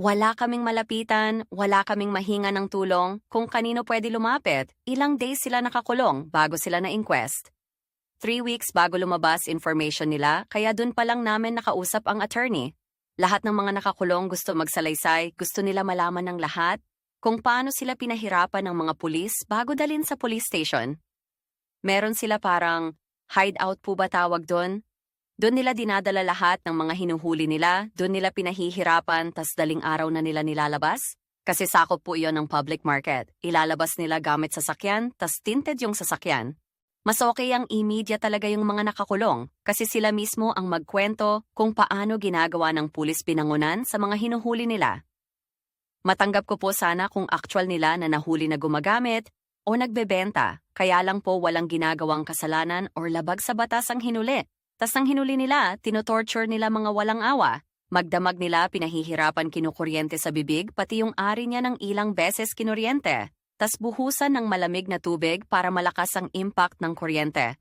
Wala kaming malapitan, wala kaming mahinga ng tulong, kung kanino pwede lumapit, ilang days sila nakakulong bago sila na-inquest. Three weeks bago lumabas information nila, kaya dun pa lang namin nakausap ang attorney. Lahat ng mga nakakulong gusto magsalaysay, gusto nila malaman ng lahat, kung paano sila pinahirapan ng mga pulis bago dalin sa police station. Meron sila parang hideout po ba tawag doon? Doon nila dinadala lahat ng mga hinuhuli nila, doon nila pinahihirapan tas daling araw na nila nilalabas. Kasi sakop po iyon ng public market. Ilalabas nila gamit sasakyan, tas tinted yung sasakyan. Mas okay ang e-media talaga yung mga nakakulong kasi sila mismo ang magkwento kung paano ginagawa ng pulis pinangunan sa mga hinuhuli nila. Matanggap ko po sana kung actual nila na nahuli na gumagamit o nagbebenta, kaya lang po walang ginagawang kasalanan or labag sa batas ang hinuli. Tas ang hinuli nila, tinotorture nila mga walang awa. Magdamag nila pinahihirapan kinukuryente sa bibig pati yung ari niya ng ilang beses kinuryente. Tas buhusan ng malamig na tubig para malakas ang impact ng kuryente.